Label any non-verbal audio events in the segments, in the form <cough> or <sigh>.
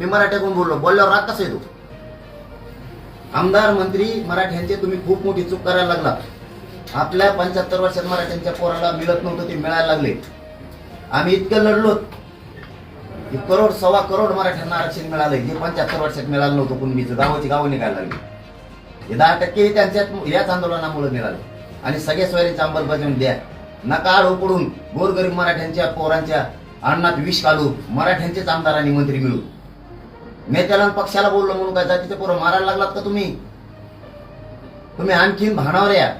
मी मराठ्याकडून बोललो. बोलल्यावर राग कसा येतो? आमदार मंत्री मराठ्यांचे तुम्ही खूप मोठी चूक करायला लागला. आपल्या पंच्याहत्तर वर्षात मराठ्यांच्या पोराला मिळत नव्हतं ते मिळायला लागले. आम्ही इतकं लढलो. की करोड सव्वा करोड मराठ्यांना आरक्षण मिळालं. जे पंच्याहत्तर वर्षात मिळालं नव्हतं कुणबीचं गावाची गावं निघायला लागली. हे दहा टक्के त्यांच्यात याच आंदोलनामुळे मिळालं आणि सगळ्या स्वयंची अंमलबजावणी द्या. नका आड उकडून गोरगरीब मराठ्यांच्या पोरांच्या अन्नात विष घालू मराठ्यांचेच आमदार आणि मंत्री मिळू. नेत्याला त्याला पक्षाला बोललो म्हणून काय जातीचे पोरं मारायला लागलात का तुम्ही? तुम्ही आणखीन भानावर या.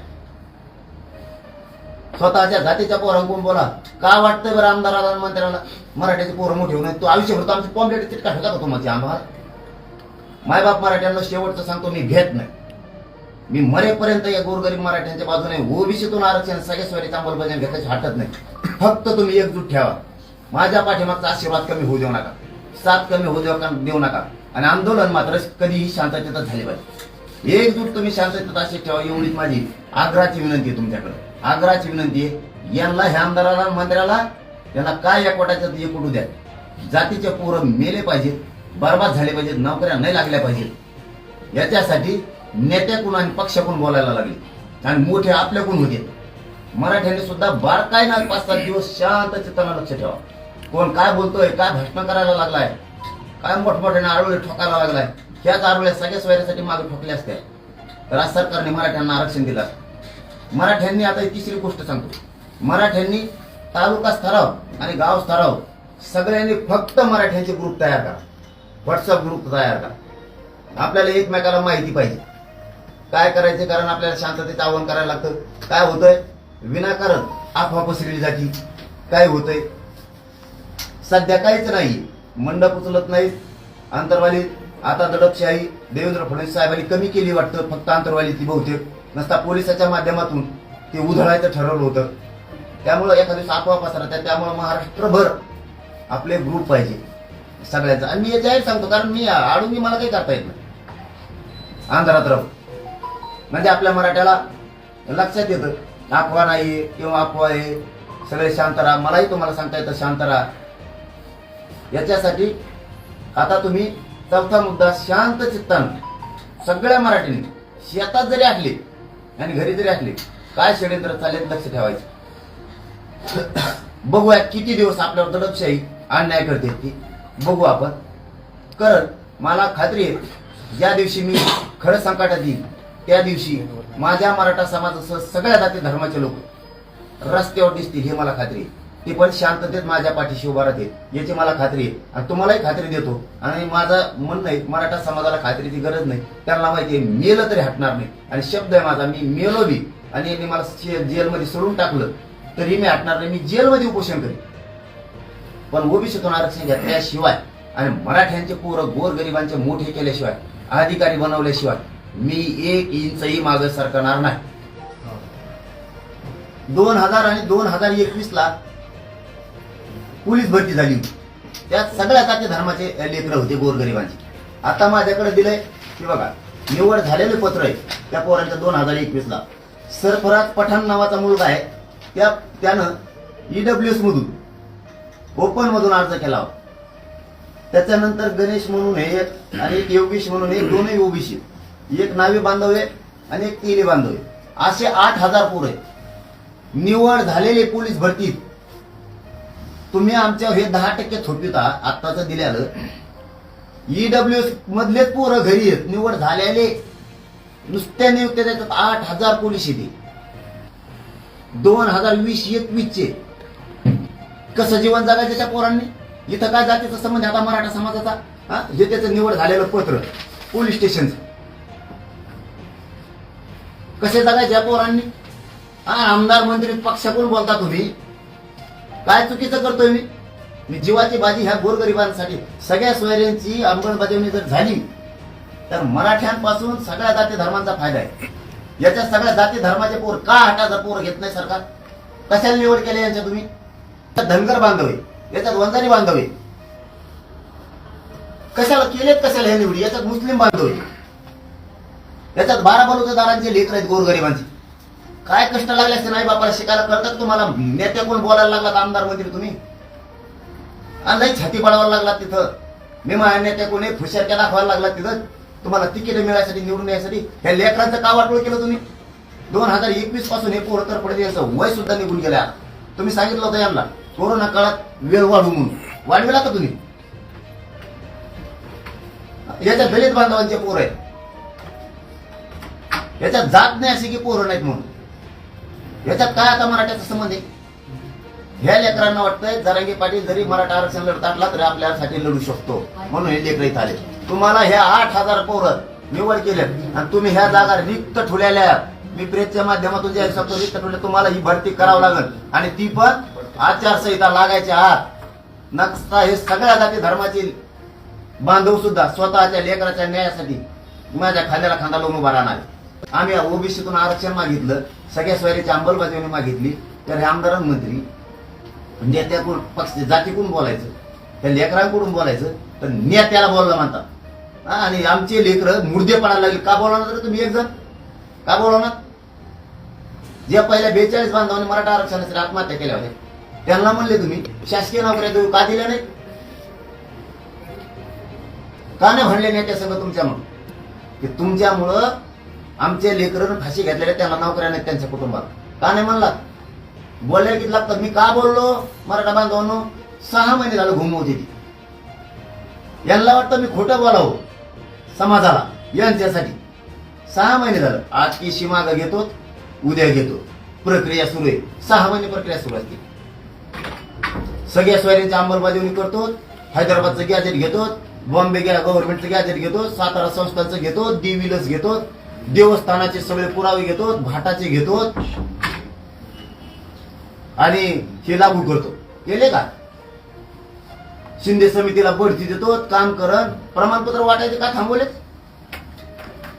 स्वतःच्या जातीच्या पोरांकडून बोला? का वाटतंय बरं आमदाराला मंत्र्याला? मराठ्याचे पोरं मोठे होऊन तू आयुष्यभर तो आमची पॉम्पलेट तिटका ठेवता का तुम्हाला आम्हाला. मायबाप मराठ्यांना शेवटचं सांगतो मी घेत नाही. मी मरेपर्यंत या गोरगरीब मराठ्यांच्या बाजूने ओबीसीतून आरक्षण सगळ्या स्वरीचा अंमलबजावणी घेतल्याची हटत नाही. फक्त तुम्ही एकजूट ठेवा. माझ्या पाठीमागचा आशीर्वाद कमी होऊ देऊ नका. साथ कमी होऊ देऊ का- देऊ नका. आणि आंदोलन मात्र कधीही शांततेत झाले पाहिजे. एकजूट तुम्ही शांततेत असे ठेवा एवढीच माझी आग्रहाची विनंती आहे तुमच्याकडे. आग्रहाची विनंती आहे यांना ह्या आमदाराला मंत्र्याला यांना काय या कोटाच्यात एकूटू द्या जातीचे पोरं मेले पाहिजेत बर्बाद झाले पाहिजेत नोकऱ्या नाही लागल्या पाहिजेत. याच्यासाठी नेत्याकडून आणि पक्षाकडून बोलायला लागले. आणि मोठे आपल्याकडून होते. मराठ्यांनी सुद्धा बारकाय ना पाच सात दिवस शांत चित्तानं लक्ष ठेवा. कोण काय बोलतोय काय भाषण करायला लागलाय काय मोठमोठ्याने आरोळे ठोकायला लागलाय ह्याच आरोळ्या सगळ्या स्वैरासाठी मागे ठोकल्या असत्या. राज सरकारने मराठ्यांना आरक्षण दिलं. मराठ्यांनी आता तिसरी गोष्ट सांगतो. मराठ्यांनी तालुका स्तराव आणि गाव स्तराव सगळ्यांनी फक्त मराठ्यांचे ग्रुप तयार करा. व्हॉट्सअप ग्रुप तयार करा. आपल्याला एकमेकाला माहिती पाहिजे. काय करायचे कारण आपल्याला शांततेचं आवाहन करायला लागतं. काय होतंय? विनाकारण अफवा पसरली जाती. काय होतंय? सध्या काहीच नाही. मंडप उचलत नाहीत. आंतरवाली आता दडपशाही देवेंद्र फडणवीस साहेबांनी कमी केली वाटतं. फक्त अंतरवाली ती बहुतेक. नसता पोलिसाच्या माध्यमातून ते उधळायचं ठरवलं होतं. त्यामुळं एखाद्या दिवस अफवा पसरत त्यामुळं महाराष्ट्रभर आपले ग्रुप पाहिजे. सगळ्यांचा. आणि मी जाहीर सांगतो कारण मी आडून मला काही करता येत नाही. अंधारात राहू. म्हणजे आपल्या मराठ्याला लक्षात येतं. अफवा नाही किंवा अफवा आहे. सगळे शांत राहा. मलाही तुम्हाला सांगता येतं शांत राहा. याच्यासाठी आता तुम्ही चौथा मुद्दा शांत चित्तानं सगळ्या मराठीने शेतात जरी असले आणि घरी जरी असले काय षडयंत्र चालेल लक्ष ठेवायचं. <coughs> बघूया किती दिवस आपल्यावर दडपशाही अन्याय करते ती. बघू आपण. कारण मला खात्री आहे ज्या दिवशी मी खरं संकटात येईल त्या दिवशी माझ्या मराठा समाजासह सगळ्या जाती धर्माचे लोक रस्त्यावर दिसतील हे मला खात्री आहे. ते पण शांततेत माझ्या पाठीशी उभा राहतील याची मला खात्री आहे. आणि तुम्हालाही खात्री देतो. आणि माझा म्हणणं आहे मराठा समाजाला खात्रीची गरज नाही. त्यांना माहिती आहे मेलं तरी हटणार नाही. आणि शब्द आहे माझा मी मेलो बी. आणि यांनी मला जेलमध्ये सोडून टाकलं. तरी मी हटणार नाही मी जेलमध्ये उपोषण करेन. पण ओबीसीतून आरक्षण घेतल्याशिवाय आणि मराठ्यांचे पोरं गोरगरिबांचे मोठे केल्याशिवाय अधिकारी बनवल्याशिवाय मी एक इंचही मागे सरकणार नाही. दोन हजार आणि दोन हजार एकवीस ला पोलीस भरती झाली होती. त्यात सगळ्या जाती धर्माचे लेकर होते गोरगरिबांचे. आता माझ्याकडे दिलंय की बघा निवड झालेले पत्र आहे त्या पोरांच्या दोन हजार एकवीस ला सरफराज पठाण नावाचा मुलगा आहे त्या त्यानं ईडब्ल्यू एस मधून ओपन मधून अर्ज केला होता. त्याच्यानंतर गणेश म्हणून हे एक आणि एक योगेश म्हणून एक दोनही ओबीसी एक नावी बांधव आहे आणि एक तेली बांधव आहे. असे आठ हजार पोर आहे निवड झालेले पोलीस भरतीत तुम्ही आमच्या हे दहा टक्के थोपिता आत्ताच दिल्यालं. ईडब्ल्यू मधलेच पोरं घरी आहेत. निवड झालेले नुसत्या नियुक्त्या त्याच्यात आठ हजार पोलीस येते. दोन हजार वीस एकवीस चे. कसं जीवन जगायचं त्या पोरांनी? इथं काय जातीचा संबंध आता मराठा समाजाचा? हा? जे त्याचं निवड झालेलं पत्र. पोलीस स्टेशनचं. कसे जगायचे या पोरांनी? हा आमदार मंत्री पक्षाकडून बोलता तुम्ही. काय चुकीचं करतोय मी? मी जीवाची बाजी ह्या गोरगरिबांसाठी सगळ्या सोयऱ्यांची अंमलबजावणी जर झाली तर मराठ्यांपासून सगळ्या जाती धर्मांचा फायदा आहे. याच्या सगळ्या जाती धर्माचे पोर का हटाचा पोर घेत नाही सरकार? कशाला निवड केली यांच्या तुम्ही? धनगर बांधव आहे याच्यात वंजारी बांधव आहे. कशाला केलेत कशाला हे निवडी? याच्यात मुस्लिम बांधव आहे. याच्यात बारा बलुतेदारांचे लेकर आहेत गोरगरिबांची. काय कष्ट लागले असते नाही बापाला शिकायला? करतात तुम्हाला? नेत्या कोण बोलायला लागलात? आमदार मंत्री तुम्ही? आणि लई छाती पडावायला लागला तिथं. मी माझ्या त्या कोणी फुशारक्या दाखवायला लागला तिथं? तुम्हाला तिकीट मिळायसाठी निवडून यासाठी ह्या लेकरांचं का वाटोळ केलं तुम्ही? दोन हजार एकवीसपासून हे पोरं तर पडते याचं वय सुद्धा निघून गेल्या. तुम्ही सांगितलं होतं यांना. कोरोना काळात वेळ वाढू म्हणून. वाढविला का तुम्ही? याच्या दलित बांधवांचे पोर आहेत. याच्यात जात नाही अशी की पोरं नाहीत म्हणून. ह्याच्यात काय आता मराठ्याचा संबंध आहे? ह्या लेकरांना वाटतंय जरांगी पाटील जरी मराठा आरक्षण लढत असला तरी आपल्यासाठी लढू शकतो. म्हणून हे लेकर इथं आले. तुम्हाला ह्या आठ हजार पोरं निवड केले आणि तुम्ही ह्या जागा रिक्त ठेवलेल्या मी प्रेसच्या माध्यमातून जे शकतो रिक्त ठेवले तुम्हाला ही भरती करावं लागेल. आणि ती पण आचारसंहिता लागायच्या आत. नक्सा हे सगळ्या जाती धर्माची बांधव सुद्धा स्वतःच्या लेकराच्या न्यायासाठी माझ्या खांद्याला खांदा लावून उभा राहणार आम्ही ओबीसीतून आरक्षण मागितलं. सगळ्या स्वैरीची अंमलबजावणी मागितली तर हे आमदारांमंत्री मंत्री म्हणजे नेत्याकडून पक्ष जातीकडून बोलायचं त्या लेकरांकडून बोलायचं तर नेत्याला बोलला म्हणतात. हा, आणि आमचे लेकर मुर्दे पडायला लागले. का बोलवणार तर तुम्ही एक जण? का बोलवणार? जे पहिल्या बेचाळीस बांधवांनी मराठा आरक्षणासाठी आत्महत्या केल्या होत्या त्यांना म्हणले तुम्ही शासकीय नोकऱ्या देऊ का दिल्या नाही का नाही म्हणले नेत्या सगळं तुमच्यामुळं की तुमच्यामुळं आमचे लेकरं फाशी घेतलेले त्यांना नोकऱ्या नाहीत त्यांच्या कुटुंबात. का नाही म्हणलात? बोलायला किती लागतं? मी का बोललो? मराठा बांधवांनो सहा महिने झालं घुमवते ती. यांना वाटतं मी खोटं बोलावं समाजाला यांच्यासाठी. सहा महिने झालं. आज की शिमाग घेतो उद्या घेतो. प्रक्रिया सुरू आहे. सहा महिने प्रक्रिया सुरू असते. सगळ्या स्वारींची अंमलबजावणी करतो हैदराबादचं गॅजेट घेतो बॉम्बे गव्हर्नमेंटचं गॅजेट घेतो सातारा संस्थांचं घेतो दिविलस घेतो देवस्थानाचे सगळे पुरावे घेतो भाटाचे घेतो आणि हे लागू करतो. केले का? शिंदे समितीला बढती देतो काम करत प्रमाणपत्र वाटायचे का? थांबवले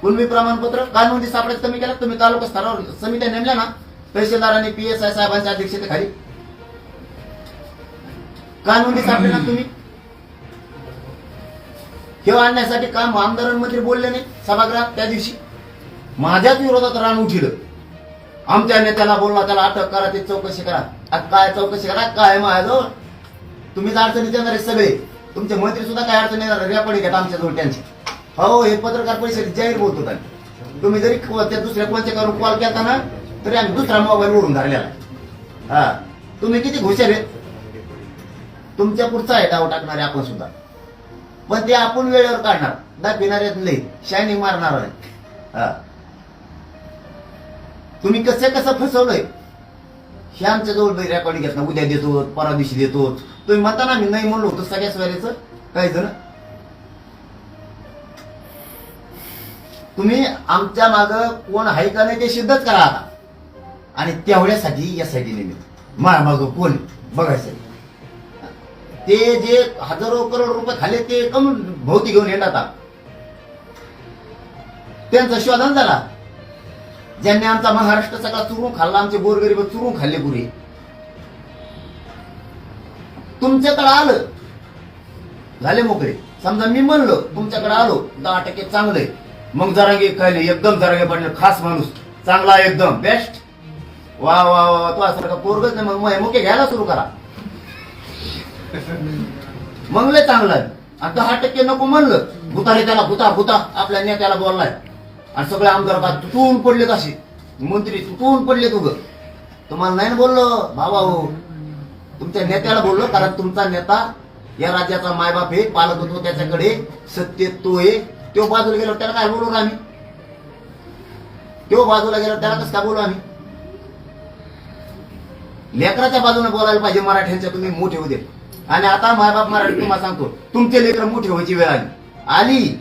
कुणबी प्रमाणपत्र? कानूनी सापडायचं कमी केलं? तुम्ही तालुका स्तरावर समित्या नेमल्या ना? तहसीलदारांनी पी एस आय साहेबांच्या अध्यक्षतेखाली. कानूनी सापडे ना तुम्ही? हे आणण्यासाठी काम आमदारांमध्ये बोलले नाही सभागृहात त्या दिवशी. माझ्याच विरोधात रान उठिलं. आमच्या नेत्याला बोलला त्याला अटक करा ते चौकशी करा. आता काय चौकशी करा? काय माझ्याजवळ? तुम्हीच अडचणीत येणार आहे सगळे तुमचे मंत्री सुद्धा काय अडचण येणार रेपडी घेत आमच्या जवळ हो हे पत्रकार परिषदेत जाहीर बोलतो त्यांनी तुम्ही जरी त्या दुसऱ्या कोणत्या करून कॉल केला ना तरी आम्ही दुसरा मोबाईल ओढून धरलेला हा. तुम्ही किती हुशार आहेत? तुमच्या पुढचा आहे डाव टाकणारे आपण सुद्धा. पण ते आपण वेळेवर काढणार. दाखविणारे लई शायनिंग मारणार आहे. हा. तुम्ही कसं कसं फसवलंय? हे आमच्याजवळ रेकॉर्डिंग घेत ना उद्या देतो परा दिवशी देतो. तुम्ही म्हणता ना मी नाही म्हणलो होतो सगळ्याच वेळेचं. काय जण तुम्ही आमच्या माग कोण आहे का नाही ते सिद्धच करा आता. आणि तेवढ्यासाठी यासाठी निमित्त माझ्या माग कोण? आहे? बघायचं. ते जे हजारो करोड रुपये खाले ते कम भोवती घेऊन येणार आता. त्यांचा शोधन झाला. ज्यांनी आमचा महाराष्ट्र सगळा चुरून खाल्ला आमचे गोरगरीब चुरून खाल्ले पुरे. तुमच्याकडे आलं. झाले मोकळे. समजा मी म्हणलो तुमच्याकडे आलो दहा टक्के चांगलंय मग जरांगे खायले एकदम जरांगे पडले खास माणूस. चांगला एकदम बेस्ट वा वा वा तो असं पोरगच नाही मग मग मुके घ्यायला सुरू करा. मग लय चांगलं आहे. आणि दहा टक्के नको म्हणलं भूताने त्याला भुता भुता आपल्या नेत्याला बोललाय. आणि सगळे आमदार का तुटून पडलेत असे. मंत्री तुटून पडले तुग तुम्हाला नाही ना बोललो? भावा हो. तुमच्या नेत्याला बोललो कारण तुमचा नेता या राज्याचा मायबाप आहे पालक होतो त्याच्याकडे. सत्य तो आहे. तो बाजूला गेलो त्याला काय बोलू आम्ही? तो बाजूला गेलो त्याला कसं काय बोलू आम्ही? लेकराच्या बाजूने बोलायला पाहिजे मराठ्यांच्या तुम्ही मोठे होते आणि आता मायबाप मराठी तुम्हाला सांगतो तुमचे लेकर मोठे व्हायची वेळ आली. आली.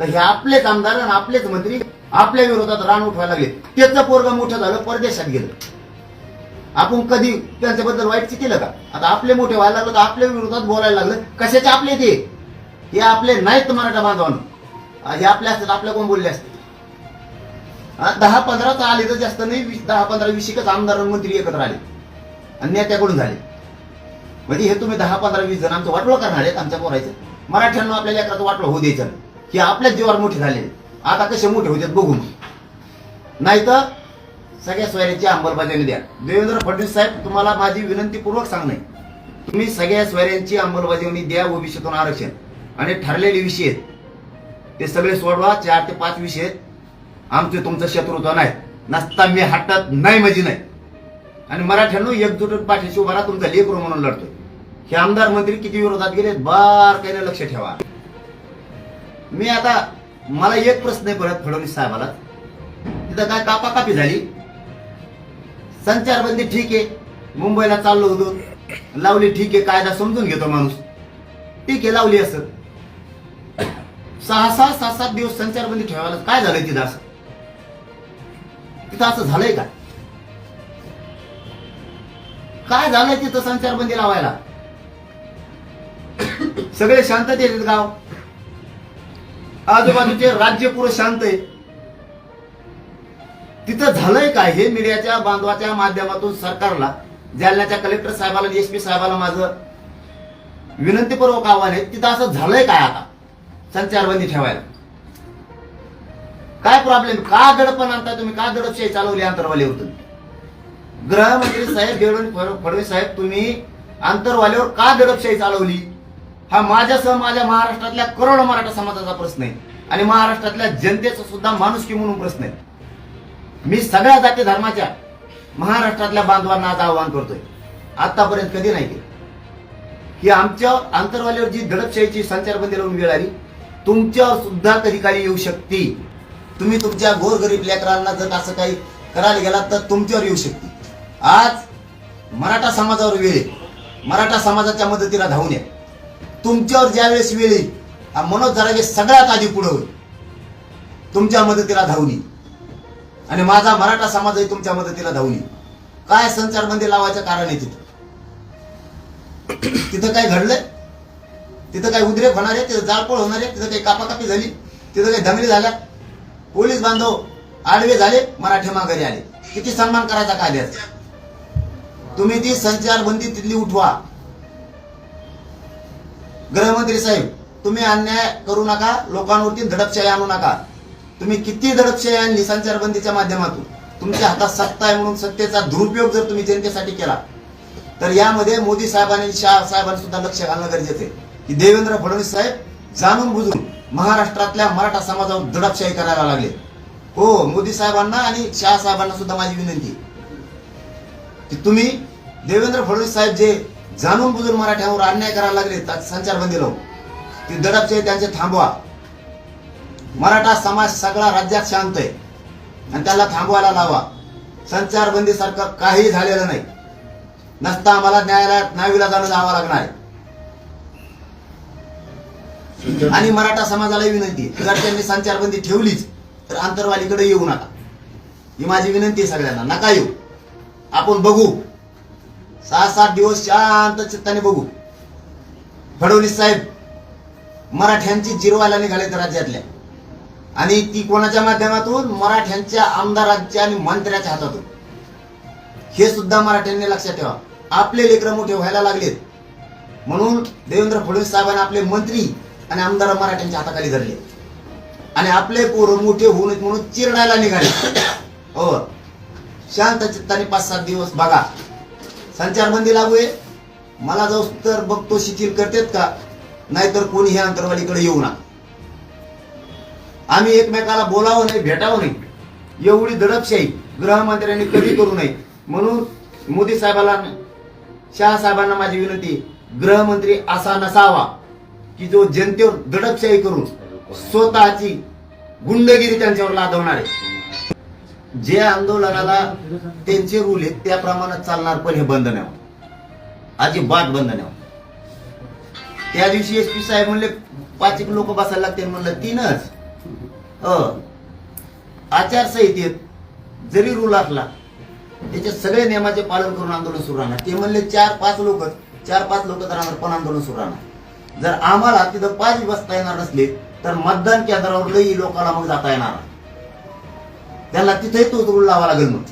तर हे आपलेच आमदार आणि आपलेच मंत्री आपल्या विरोधात रान उठवायला लागले. त्याचं पोरग मोठं झालं परदेशात गेलं. आपण कधी त्यांच्याबद्दल वाईट केलं का? आता आपले मोठे व्हायला लागलं तर आपल्या विरोधात बोलायला लागलं. कशाचे आपले ते? हे आपले नाहीत मराठा बांधवांना. हे आपले असतात आपल्या कोण बोलले असते? दहा पंधरा तर आले तर जास्त नाही दहा पंधरा वीस एकच आमदार आणि मंत्री एकत्र आले. आणि नेत्याकडून झाले. म्हणजे हे तुम्ही दहा पंधरा वीस जण आमचं वाटलं करणार आहेत आमच्या पोरायचं. मराठ्यांना आपल्या लेकराचं वाटलं होऊ द्यायचं हे आपल्याच जीवावर मोठे झाले. आता कसे मोठे होते बघून. नाही तर सगळ्या स्वैर्याची अंमलबजावणी द्या. देवेंद्र फडणवीस साहेब तुम्हाला माझी विनंतीपूर्वक सांगणे. तुम्ही सगळ्या स्वैर्यांची अंमलबजावणी द्या ओबीसीतून आरक्षण. आणि ठरलेले विषय आहेत. ते सगळे सोडवा. चार ते पाच विषय आहेत. आमचे तुमचं शत्रुत्व नाही. नसता मी हटत नाही माझी नाही. आणि मराठ्यांनो एकजुट पाठीशी उभारा तुमचा लेकरू म्हणून लढतोय. हे आमदार मंत्री किती विरोधात गेले बार काही लक्ष ठेवा. मी आता मला एक प्रश्न आहे परत फडणवीस साहेबाला. तिथं काय कापाकापी झाली? संचारबंदी ठीक आहे मुंबईला चाललो होतो. लावली ठीक आहे कायदा समजून घेतो माणूस. ठीक आहे लावली असं. सहा सहा सात सात दिवस संचारबंदी ठेवायला काय झालंय तिथं असं? तिथं असं झालंय का? काय झालंय तिथं संचारबंदी लावायला? सगळे शांततेत गाव. आजूबाजूचे राज्य पुरं शांत आहे. तिथं झालंय काय हे मीडियाच्या बांधवाच्या माध्यमातून सरकारला जालन्याच्या कलेक्टर साहेबाला एस पी साहेबाला माझं विनंतीपूर्वक आव्हान आहे. तिथं असं झालंय काय आता? संचारबंदी ठेवायला. काय प्रॉब्लेम का दडपण आणता तुम्ही? का दडपशाही चालवली अंतरवालीवर तुम्ही गृहमंत्री साहेब देवेंद्र फडणवीस साहेब तुम्ही अंतरवालीवर का दडपशाही चालवली? हा माझ्यासह माझ्या महाराष्ट्रातल्या करोडो मराठा समाजाचा प्रश्न आहे. आणि महाराष्ट्रातल्या जनतेचा सुद्धा माणुसकी म्हणून प्रश्न आहे. मी सगळ्या जाती धर्माच्या महाराष्ट्रातल्या बांधवांना आज आवाहन करतोय. आतापर्यंत कधी नाही केलं. की आमच्या आंतरवालीवर जी दडपशाहीची संचारबंदी लावून वेळ आली तुमच्यावर सुद्धा कधी काही येऊ शकते. तुम्ही तुमच्या गोरगरीब लेकरांना जर असं काही करायला गेलात तर तुमच्यावर येऊ शकते. आज मराठा समाजावर वेळ आहे. मराठा समाजाच्या मदतीला धावून या. तुमच्यावर ज्यावेळेस वेळी वेळ येईल हा मनोज जरागे सगळ्यात आधी पुढे होईल. तुमच्या मदतीला धावली आणि माझा मराठा समाजही तुमच्या मदतीला धावली काय संचारबंदी लावायचं कारण आहे तिथं? तिथं काय घडलंय? तिथं काय उद्रेक होणार आहे? तिथं जाळपोळ होणार आहे? तिथं काही कापाकापी झाली? तिथं काही दंगली झाल्या? पोलीस बांधव आडवे झाले? मराठे माघारी आले. किती सन्मान करायचा कायद्याचा तुम्ही ती संचारबंदी तिथली उठवा. गृहमंत्री साहेब तुम्ही अन्याय करू नका लोकांवरती धडपशाही आणू नका. तुम्ही किती धडपशाही आणली संचारबंदीच्या माध्यमातून तुमच्या हातात सत्ता आहे म्हणून सत्तेचा दुरुपयोग जर तुम्ही जनतेसाठी केला तर यामध्ये मोदी साहेबांनी शाह साहेबांनी सुद्धा लक्ष घालणं गरजेचं आहे. की देवेंद्र फडणवीस साहेब जाणून बुजून महाराष्ट्रातल्या मराठा समाजावर दडपशाही करायला लागले. हो मोदी साहेबांना आणि शाह साहेबांना सुद्धा माझी विनंती की तुम्ही देवेंद्र फडणवीस साहेब जे जाणून बुजून मराठ्यावर अन्याय करायला लागले संचारबंदी लावून ती दडपचे त्यांचे थांबवा. मराठा समाज सगळा राज्यात शांत आहे. आणि त्याला थांबवायला लावा. संचारबंदी सारखं काही झालेलं नाही. नसता आम्हाला न्यायालयात न्यावीला जाणं जावं लागणार आहे. आणि मराठा समाजाला विनंती जर त्यांनी संचारबंदी ठेवलीच तर आंतरवालीकडे येऊ नका. ही माझी विनंती आहे सगळ्यांना. नका येऊ. आपण बघू. सहा सात दिवस शांत चित्ताने बघू. फडणवीस साहेब मराठ्यांची जिरवायला निघाले तर राज्यातल्या. आणि ती कोणाच्या माध्यमातून? मराठ्यांच्या आमदारांच्या आणि मंत्र्याच्या हातातून. हे सुद्धा मराठ्यांनी लक्षात ठेवा. आपले लेकरं मोठे व्हायला लागलेत. म्हणून देवेंद्र फडणवीस साहेबांनी आपले मंत्री आणि आमदार मराठ्यांच्या हाताखाली धरले. आणि आपले पोरं मोठे होऊ नयेत म्हणून चिरडायला निघाले. हो. शांत चित्ताने पाच सात दिवस बघा. संचारबंदी लागू आहे. मला जाऊ तर बघतो शिथिल करतेत का? नाहीतर कोणी ह्या अंतरवालीकडे येऊ नका. आम्ही एकमेकाला बोलावं नाही भेटावं नाही. एवढी दडपशाही गृहमंत्र्यांनी कधी करू नये. म्हणून मोदी साहेबाला शहा साहेबांना माझी विनंती गृहमंत्री असा नसावा की जो जनतेवर दडपशाही करून स्वतःची गुंडगिरी त्यांच्यावर लादवणार. आहे जे आंदोलनाला त्यांचे रूल आहेत त्याप्रमाणे चालणार पण हे बंद नाही होत. अजिबात बंद नाही होत. त्या दिवशी एस पी साहेब म्हणले पाच एक लोक बसायला लागतील म्हणलं तीनच हो आचारसंहितेत जरी रूल असला त्याचे सगळे नियमाचे पालन करून आंदोलन सुरू राहणार ते म्हणले चार पाच लोक चार पाच लोक तर राहणार पण आंदोलन सुरू राहणार जर आम्हाला तिथं पाच बसता येणार नसले तर मतदान केंद्रावर लई लोकांना मग जाता येणार नाही. त्यांना तिथेही तोच रूल लावा लागेल मग.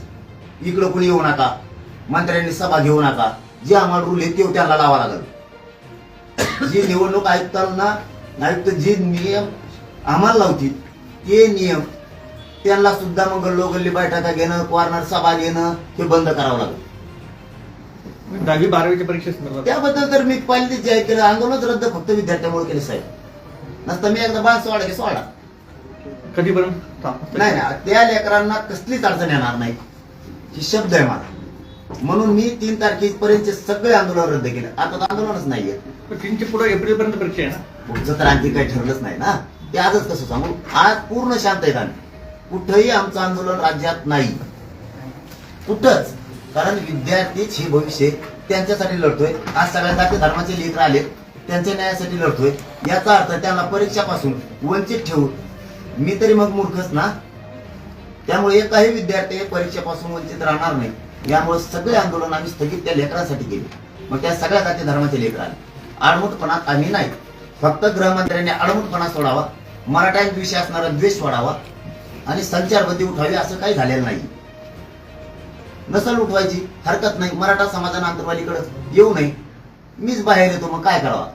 इकडं कोणी येऊ नका. मंत्र्यांनी सभा घेऊ नका. जे आम्हाला रूल आहे ते त्यांना लावा लागेल. जी निवडणूक आयुक्तांना आयुक्त जे नियम आम्हाला लावतील ते नियम त्यांना सुद्धा मग गल्लोगल्ली बैठका घेणं कॉर्नर सभा घेणं हे बंद करावं लागेल. दहावी बारावीच्या परीक्षेत त्याबद्दल तर मी पहिल्यांदाच जाहीर केलं. आंदोलन रद्द फक्त विद्यार्थ्यामुळे केले साहेब. नसतं मी एकदा बाण सोडा की सोडा. कधीपर्यंत? नाही नाही त्या लेकरांना कसलीच अडचण येणार नाही. ही शब्द आहे माझा. म्हणून मी तीन तारखेपर्यंतचे सगळे आंदोलन रद्द केले. आता तर आंदोलनच नाहीये. पण तीनशे पुढे एप्रिल पर्यंत परीक्षा आहे ना? पुढचं तर आणखी काही ठरलंच नाही ना. ते आजच कसं सांगू. आज पूर्ण शांत आहेत आम्ही. कुठंही आमचं आंदोलन राज्यात नाही. कुठंच. कारण विद्यार्थीच हे भविष्य त्यांच्यासाठी लढतोय. आज सगळ्या जाती धर्माचे लेकर आले त्यांच्या न्यायासाठी लढतोय. याचा अर्थ त्यांना परीक्षापासून वंचित ठेवून मी तरी मग मूर्खच ना? त्यामुळे एकही विद्यार्थी परीक्षेपासून वंचित राहणार नाही. यामुळे सगळे आंदोलन आम्ही स्थगित त्या लेकरांसाठी केले. मग त्या सगळ्या जाती धर्माचे लेकर आले. आडमुटपणात आम्ही नाही. फक्त गृहमंत्र्यांनी आडमुठपणा सोडावा मराठ्यांविषयी असणारा द्वेष वाढावा आणि संचारबंदी उठावी असं काही झालेलं नाही. नसल उठवायची हरकत नाही. मराठा समाजानं आंतरवालीकडे येऊ नये. मीच बाहेर येतो मग काय करावा?